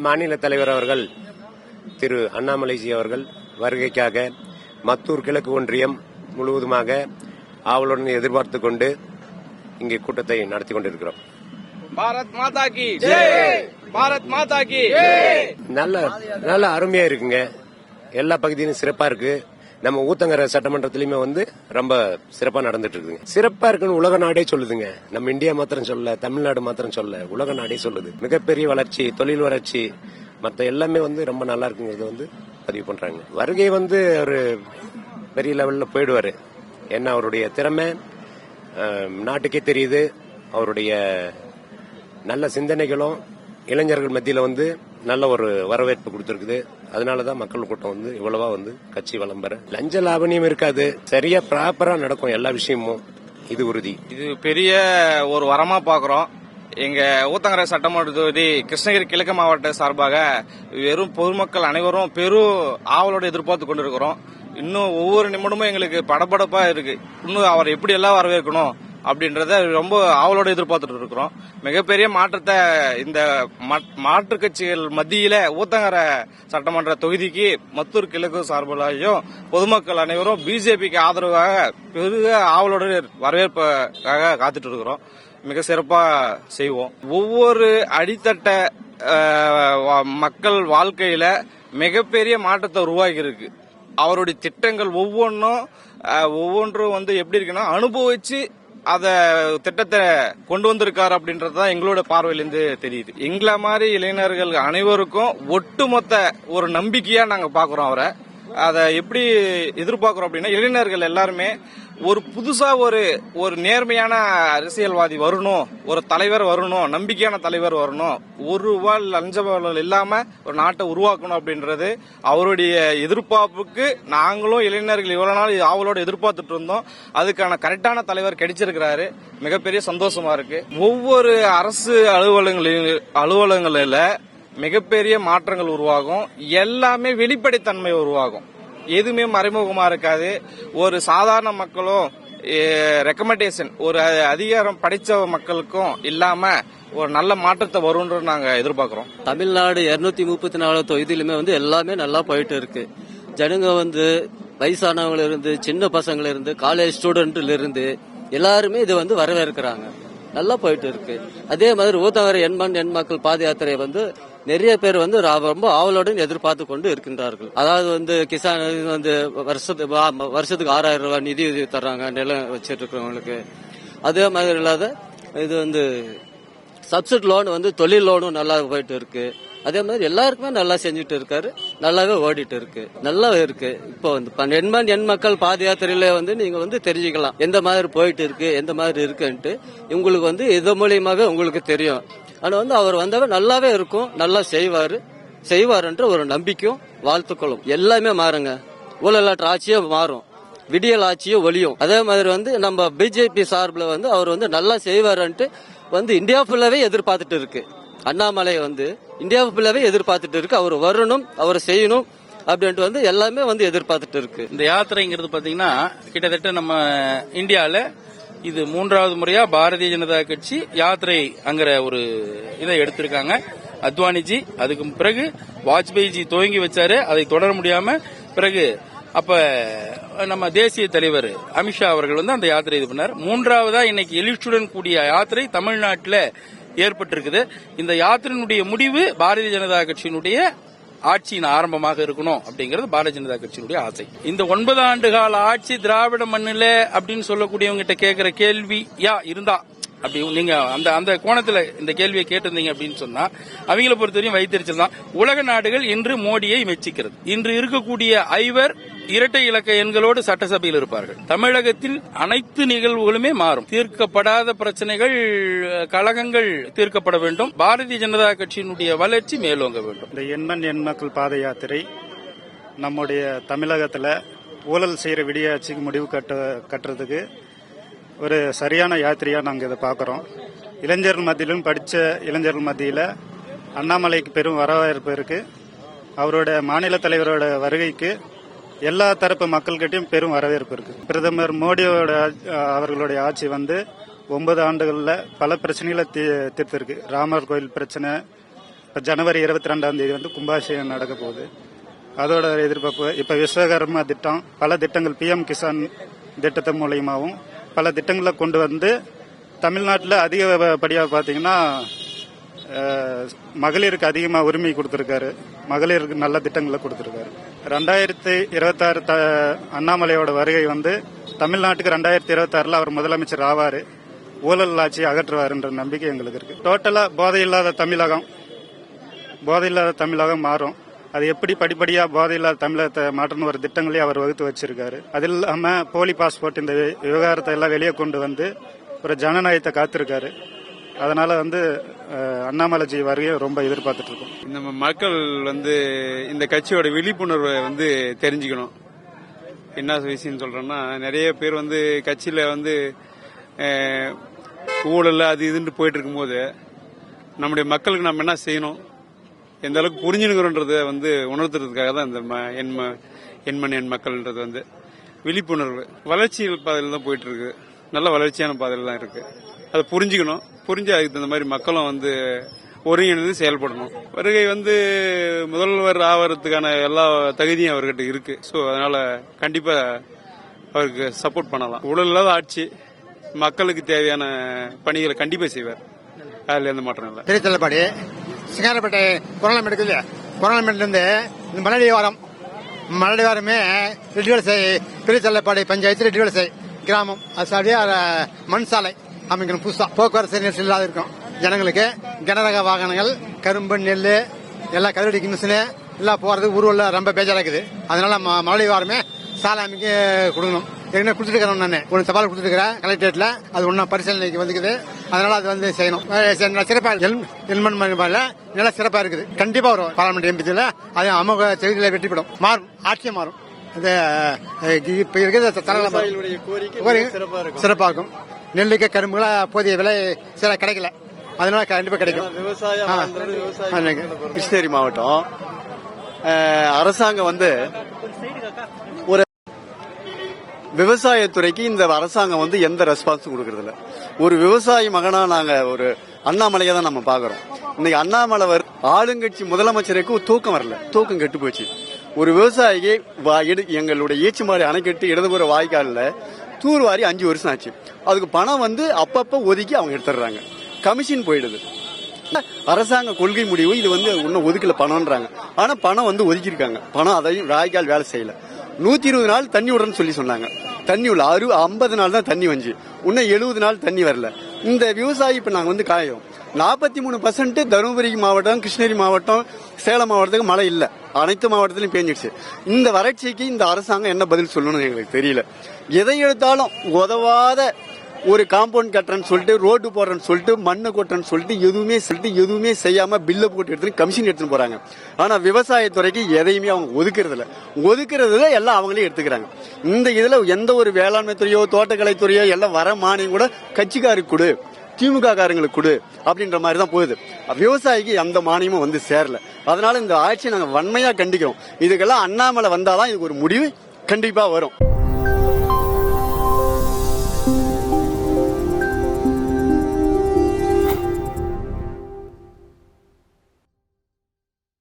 மாநில தலைவர் அவர்கள் திரு அண்ணாமலைஜி அவர்கள் வருகைக்காக மத்தூர் கிழக்கு ஒன்றியம் முழுவதுமாக ஆவலுடன் எதிர்பார்த்து கொண்டு இங்கே கூட்டத்தை நடத்தி கொண்டிருக்கிறோம். பாரத் மாதா கி ஜெய்! பாரத் மாதா கி நல்ல நல்ல அருமையா இருக்குங்க. எல்லா பகுதியிலும் சிறப்பா இருக்கு. நம்ம ஊத்தங்கர சட்டமன்றத்திலயுமே வந்து ரொம்ப சிறப்பா நடந்துட்டு இருக்குங்க சிறப்பா இருக்குன்னு உலக நாடே சொல்லுதுங்க. நம்ம இந்தியா மாத்திரம் சொல்ல தமிழ்நாடு மாத்திரம் சொல்ல உலக நாடே சொல்லுது. மிகப்பெரிய வளர்ச்சி தொழில் வளர்ச்சி மற்ற எல்லாமே வந்து ரொம்ப நல்லா இருக்குங்கிறது வந்து பதிவு பண்றாங்க. வருகை வந்து ஒரு பெரிய லெவல்ல போயிடுவாரு. ஏன்னா அவருடைய திறமை நாட்டுக்கே தெரியுது. அவருடைய நல்ல சிந்தனைகளும் இளைஞர்கள் மத்தியில வந்து நல்ல ஒரு வரவேற்பு கொடுத்திருக்குது. அதனாலதான் மக்கள் கூட்டம் வந்து இவ்வளவா வந்து கட்சி விளம்பர லஞ்ச லாபனியம் இருக்காது. சரியா ப்ராப்பரா நடக்கும் எல்லா விஷயமும். இது உறுதி. இது பெரிய ஒரு வரமா பாக்குறோம். எங்க ஊத்தங்கரை சட்டமன்ற தொகுதி கிருஷ்ணகிரி கிழக்கு மாவட்ட சார்பாக வெறும் பொதுமக்கள் அனைவரும் பெரும் ஆவலோடு எதிர்பார்த்து கொண்டிருக்கிறோம். இன்னும் ஒவ்வொரு நிமிடமும் எங்களுக்கு படபடப்பா இருக்கு. இன்னும் அவர் எப்படி எல்லாம் வரவேற்கணும்? அப்படின்றத ரொம்ப ஆவலோடு எதிர்பார்த்துட்டு இருக்கிறோம். மிகப்பெரிய மாற்றத்தை இந்த மாற்று கட்சிகள் மத்தியில ஊத்தங்கரை சட்டமன்ற தொகுதிக்கு மத்தூர் கிழக்கு சார்பிலையும் பொதுமக்கள் அனைவரும் பிஜேபிக்கு ஆதரவாக பெருக ஆவலோட வரவேற்புக்காக காத்துட்டு இருக்கிறோம். மிக சிறப்பா செய்வோம். ஒவ்வொரு அடித்தட்ட மக்கள் வாழ்க்கையில மிகப்பெரிய மாற்றத்தை உருவாக்கி இருக்கு அவருடைய திட்டங்கள் ஒவ்வொன்றும் ஒவ்வொன்றும் வந்து எப்படி இருக்குன்னா அனுபவிச்சு அத திட்டத்தை கொண்டு வந்திருக்காரு அப்படின்றது தான் எங்களோட பார்வையிலிருந்து தெரியுது. எங்களை மாதிரி இளைஞர்கள் அனைவருக்கும் ஒட்டுமொத்த ஒரு நம்பிக்கையா நாங்க பாக்குறோம் அவரை. அதை எப்படி எதிர்பார்க்குறோம் அப்படின்னா இளைஞர்கள் எல்லாருமே ஒரு புதுசாக ஒரு ஒரு நேர்மையான அரசியல்வாதி வரணும் ஒரு தலைவர் வரணும் நம்பிக்கையான தலைவர் வரணும் ஒரு ரூபா லஞ்ச இல்லாமல் ஒரு நாட்டை உருவாக்கணும் அப்படின்றது அவருடைய எதிர்பார்ப்புக்கு நாங்களும் இளைஞர்கள் இவ்வளோ நாள் ஆவலோடு எதிர்பார்த்துட்டு இருந்தோம். அதுக்கான கரெக்டான தலைவர் கிடைச்சிருக்கிறாரு. மிகப்பெரிய சந்தோஷமா இருக்கு. ஒவ்வொரு அரசு அலுவலகங்களில் அலுவலகங்களில் மிகப்பெரிய மாற்றங்கள் உருவாகும். எல்லாமே வெளிப்படைத்தன்மை உருவாகும். எதுவுமே மறைமுகமா இருக்காது. ஒரு சாதாரண மக்களும் ரெக்கமெண்டேஷன் ஒரு அதிகாரம் படித்த மக்களுக்கும் இல்லாம ஒரு நல்ல மாற்றத்தை வரும்ன்ற நாங்க எதிர்பார்க்கிறோம். தமிழ்நாடு இருநூத்தி முப்பத்தி நாலு தொகுதியிலுமே வந்து எல்லாமே நல்லா போயிட்டு இருக்கு ஜனங்க வந்து வயசானவங்கள இருந்து சின்ன பசங்கள இருந்து காலேஜ் ஸ்டூடெண்ட்ல இருந்து எல்லாருமே இதை வந்து வரவேற்கிறாங்க. நல்லா போயிட்டு இருக்கு அதே மாதிரி ஊத்தங்கரை எண்மண் எண் மக்கள் பாத யாத்திரை வந்து நிறைய பேர் வந்து ரா- ரொம்ப ஆவலுடன் எதிர்பார்த்து கொண்டு இருக்கின்றார்கள். அதாவது வந்து கிசான் வந்து வருஷத்துக்கு வா- வருஷத்துக்கு ஆறாயிரம் ரூபாய் நிதி உதவி தர்றாங்க நிலம் வச்சிட்டு இருக்கிறவங்களுக்கு. அதே மாதிரி இல்லாத இது வந்து சப்சிட் லோன் வந்து தொழில் லோனும் நல்லா போயிட்டு இருக்கு. அதே மாதிரி எல்லாருக்குமே நல்லா செஞ்சுட்டு இருக்காரு. நல்லாவே ஓடிட்டு இருக்கு. நல்லா இருக்கு. இப்போ வந்து ப- எண்மண் எண் மக்கள் பாத யாத்திரையில வந்து நீங்க வந்து தெரிஞ்சுக்கலாம். எந்த மாதிரி போயிட்டு இருக்கு எந்த மாதிரி இருக்குன்ட்டு. உங்களுக்கு வந்து இது மூலியமாக உங்களுக்கு தெரியும். ஆனால் வந்து அவர் வந்தவர் நல்லாவே இருக்கும் நல்லா செய்வார். செய்வாருன்ற ஒரு நம்பிக்கையும் வாழ்த்துக்களும். எல்லாமே மாறுங்க. ஊழலாற்ற ஆட்சியே மாறும். விடியல் ஆட்சியும் ஒளியும். அதே மாதிரி வந்து நம்ம பிஜேபி சார்பில் வந்து அவர் வந்து நல்லா செய்வாருன்ட்டு வந்து இந்தியா ஃபுல்லாவே எதிர்பார்த்துட்டு இருக்கு. அண்ணாமலை வந்து இந்தியா ஃபுல்லாவே எதிர்பார்த்துட்டு இருக்கு. அவர் வரணும் அவர் செய்யணும் அப்படின்ட்டு வந்து எல்லாமே வந்து எதிர்பார்த்துட்டு இருக்கு. இந்த யாத்திரைங்கிறது பாத்தீங்கன்னா கிட்டத்தட்ட நம்ம இந்தியாவில் இது மூன்றாவது முறையா பாரதிய ஜனதா கட்சி யாத்திரை அங்கிற ஒரு இதை எடுத்திருக்காங்க. அத்வானிஜி அதுக்கு பிறகு வாஜ்பாய்ஜி துவங்கி வச்சாரு. அதை தொடர முடியாம பிறகு அப்ப நம்ம தேசிய தலைவர் அமித்ஷா அவர்கள் வந்து அந்த யாத்திரை இது பண்ணார். மூன்றாவதா இன்னைக்கு எழுச்சியுடன் கூடிய யாத்திரை தமிழ்நாட்டில் ஏற்பட்டிருக்குது. இந்த யாத்திரையினுடைய முடிவு பாரதிய ஜனதா கட்சியினுடைய ஆட்சியின் ஆரம்பமாக இருக்கணும் அப்படிங்கிறது பாரதிய ஜனதா கட்சியினுடைய ஆசை. இந்த ஒன்பது ஆண்டு கால ஆட்சி திராவிட மண்ணில அப்படின்னு சொல்லக்கூடியவங்கிட்ட கேட்கிற கேள்வி யா இருந்தா? அப்படி நீங்க அந்த அந்த கோணத்துல இந்த கேள்வியை கேட்டிருந்தீங்க அப்படின்னு சொன்னா அவங்கள பொறுத்தவரையும் வைத்தறிச்சல் தான். உலக நாடுகள் இன்று மோடியை மெச்சிக்கிறது. இன்று இருக்கக்கூடிய ஐவர் இரட்டை இலக்க எண்களோடு சட்டசபையில் இருப்பார்கள். தமிழகத்தில் அனைத்து நிகழ்வுகளுமே மாறும். தீர்க்கப்படாத பிரச்சனைகள் கழகங்கள் தீர்க்கப்பட வேண்டும். பாரதிய ஜனதா கட்சியினுடைய வளர்ச்சி மேலோங்க வேண்டும். இந்த எண்மண் எண்மக்கள் பாத யாத்திரை நம்முடைய தமிழகத்தில் ஊழல் செய்கிற விடியாட்சிக்கு முடிவு கட்ட கட்டுறதுக்கு ஒரு சரியான யாத்திரையாக நாங்கள் இதை பார்க்குறோம் இளைஞர்கள் மத்தியிலும் படித்த இளைஞர்கள் மத்தியில் அண்ணாமலைக்கு பெரும் வரவேற்பு இருக்குது அவரோட மாநில தலைவரோட வருகைக்கு எல்லா தரப்பு மக்கள்கிட்டையும் பெரும் வரவேற்பு இருக்கு. பிரதமர் மோடியோட அவர்களுடைய ஆட்சி வந்து ஒன்பது ஆண்டுகளில் பல பிரச்சனைகளை தீ- தீர்த்திருக்கு. ராமர் கோயில் பிரச்சனை இப்போ ஜனவரி இருபத்தி ரெண்டாம் தேதி வந்து கும்பாபிஷேகம் நடக்க போகுது. அதோட எதிர்பார்ப்பு இப்போ விஸ்வகர்மா திட்டம் பல திட்டங்கள் பிஎம் கிசான் திட்டத்தின் மூலியமாகவும் பல திட்டங்களை கொண்டு வந்து தமிழ்நாட்டில் அதிகப்படியாக பார்த்தீங்கன்னா மகளிருக்கு அதிகமாக உரிமை கொடுத்துருக்காரு. மகளிருக்கு நல்ல திட்டங்களை கொடுத்துருக்காரு. ரெண்டாயிரத்தி இருபத்தாறு த அண்ணாமலையோட வருகை வந்து தமிழ்நாட்டுக்கு ரெண்டாயிரத்தி இருபத்தாறில் அவர் முதலமைச்சர் ஆவார். ஊழல் ஆட்சி அகற்றுவாருன்ற நம்பிக்கை எங்களுக்கு இருக்கு. டோட்டலா போதை இல்லாத தமிழகம் போதை இல்லாத தமிழகம் மாறும். அது எப்படி படிப்படியா போதை இல்லாத தமிழகத்தை மாற்றணும் ஒரு திட்டங்களையும் அவர் வகுத்து வச்சிருக்காரு. அது இல்லாம போலி பாஸ்போர்ட் இந்த விவகாரத்தை எல்லாம் வெளியே கொண்டு வந்து ஒரு ஜனநாயகத்தை காத்திருக்காரு. அதனால வந்து அண்ணாமலைஜி வரைய ரொம்ப எதிர்பார்த்துட்டு இருக்கோம். நம்ம மக்கள் வந்து இந்த கட்சியோட விழிப்புணர்வை வந்து தெரிஞ்சுக்கணும். என்ன விஷயம் சொல்றேன்னா நிறைய பேர் வந்து கட்சியில வந்து ஊழல் அது இதுன்னு போயிட்டு இருக்கும்போது நம்முடைய மக்களுக்கு நம்ம என்ன செய்யணும்? எந்த அளவுக்கு புரிஞ்சுனுங்கிறோன்றத வந்து உணர்த்துறதுக்காக தான் இந்த ம- என் ம- எண்மண் எண் மக்கள்ன்றது வந்து விழிப்புணர்வு. வளர்ச்சிகள் பாதையில் தான் போயிட்டு இருக்கு. நல்ல வளர்ச்சியான பாதையில் தான் இருக்கு. அதை புரிஞ்சுக்கணும். புரிஞ்சு அதுக்கு தகுந்த மாதிரி மக்களும் வந்து ஒருங்கிணைந்து செயல்படணும். வருகை வந்து முதல்வர் ஆவறதுக்கான எல்லா தகுதியும் அவர்கிட்ட இருக்கு. ஸோ அதனால கண்டிப்பா அவருக்கு சப்போர்ட் பண்ணலாம். ஊழல் இல்லாத ஆட்சி மக்களுக்கு தேவையான பணிகளை கண்டிப்பா செய்வார். அதுல எந்த மாற்றம் இல்லை. திருத்தலப்பாடி சிங்காரப்பேட்டை கொரோனா இருக்குது கொரோனாமேட்லேருந்து இந்த மலடி வாரம் மலடி வாரமே ரெட்டிவலசை திருத்தலப்பாடி பஞ்சாயத்து ரெட்டிவலசை கிராமம். அது சரியாக மண் சாலை. அமைக்கணும் புதுசா போக்குவரத்து நெரிசல் இல்லாத இருக்கும். ஜனங்களுக்கு கனரக வாகனங்கள் கரும்பு நெல் எல்லாம் கருவடிக்கு மிஷினு எல்லாம் போறது ஊர்வல ரொம்ப பேஜாக இருக்குது அதனால ம- மலடி வாரமே சாலை அமைக்க கொடுக்கணும். ஏற்கனவே கொடுத்துருக்கிறோம் நான். ஒரு தபால் கொடுத்துருக்கிறேன் கலெக்டரேட்டில் அது ஒன்றும் பரிசீலனைக்கு வந்துக்குது. அதனால அது வந்து செய்யணும். சிறப்பாக சரி, நல்லா சிறப்பா எல்மன் மணிபால நல்லா சிறப்பாக இருக்குது. கண்டிப்பாக வரும். பாராளுமன்ற எம்பித்தில் அது அமோக செய்திகளை வெற்றி பெறும். மாறும். ஆட்சியம் மாறும். அஹ், இப்ப இருக்கிற தலைநகர் கோரிக்கை சிறப்பா இருக்கும். நெல்லுக்கு கரும்புகளை போதிய விலை சில கிடைக்கல. அதனால கண்டிப்பா கிடைக்கும். ஆமாங்க. கிருஷ்ணகிரி மாவட்டம். அரசாங்கம் வந்து ஒரு விவசாயத்துறைக்கு இந்த அரசாங்கம் வந்து எந்த ரெஸ்பான்ஸும் கொடுக்கறது இல்ல ஒரு விவசாயி மகனா நாங்க ஒரு அண்ணாமலையை தான் நம்ம பாக்குறோம் இன்னைக்கு அண்ணாமலை வர் ஆளுங்கட்சி முதலமைச்சருக்கு ஒரு தூக்கம் வரல. தூக்கம் கெட்டு போச்சு. ஒரு விவசாயிக்கு வா- இடு- எங்களுடைய ஈச்சிமாரி அணைக்கட்டு இடதுபுற வாய்க்காலில் தூர்வாரி அஞ்சு வருஷம் ஆச்சு. அதுக்கு பணம் வந்து அப்பப்போ ஒதுக்கி அவங்க எடுத்துடுறாங்க. கமிஷன் போயிடுது. அரசாங்க கொள்கை முடிவு இது வந்து இன்னும் ஒதுக்கல பணம்ன்றாங்க. ஆனா பணம் வந்து ஒதுக்கியிருக்காங்க. பணம் அதையும் வாய்க்கால் வேலை செய்யல. நூத்தி இருபது நாள் தண்ணி விடுறேன்னு சொல்லி சொன்னாங்க. தண்ணி உள்ள அறு ஐம்பது நாள் தான் தண்ணி வந்துச்சு இன்னும் எழுபது நாள் தண்ணி வரல. இந்த விவசாயி இப்ப நாங்க வந்து காயும் நாற்பத்தி மூணு பர்சன்ட் தருமபுரி மாவட்டம் கிருஷ்ணகிரி மாவட்டம் சேலம் மாவட்டத்துக்கு மழை இல்ல. அனைத்து மாவட்டத்திலும் பேஞ்சிடுச்சு. இந்த வறட்சிக்கு இந்த அரசாங்கம் என்ன பதில் சொல்லணும்னு எங்களுக்கு தெரியல. எதை எடுத்தாலும் உதவாத ஒரு காம்பவுண்ட் கட்டுறேன்னு சொல்லிட்டு ரோடு போடுறேன்னு சொல்லிட்டு மண்ணை கொட்டுறேன்னு சொல்லிட்டு எதுவுமே சொல்லிட்டு எதுவுமே செய்யாம பில்ல போட்டு எடுத்து கமிஷன் எடுத்துட்டு போறாங்க. ஆனா விவசாயத்துறைக்கு எதையுமே அவங்க ஒதுக்குறது இல்ல. ஒதுக்குறதுல எல்லாம் அவங்களே எடுத்துக்கிறாங்க. இந்த இதுல எந்த ஒரு வேளாண்மை துறையோ தோட்டக்கலை துறையோ எல்லாம் வர மானியம் கூட கட்சிக்காருக்கு கொடு திமுக காரங்களுக்கு கொடு அப்படின்ற மாதிரி தான் போகுது. விவசாயிக்கு எந்த மானியமும் வந்து சேரல. அதனால இந்த ஆட்சியை நாங்கள் வன்மையாக கண்டிக்கிறோம். இதுக்கெல்லாம் அண்ணாமலை வந்தாதான் இதுக்கு ஒரு முடிவு கண்டிப்பாக வரும்.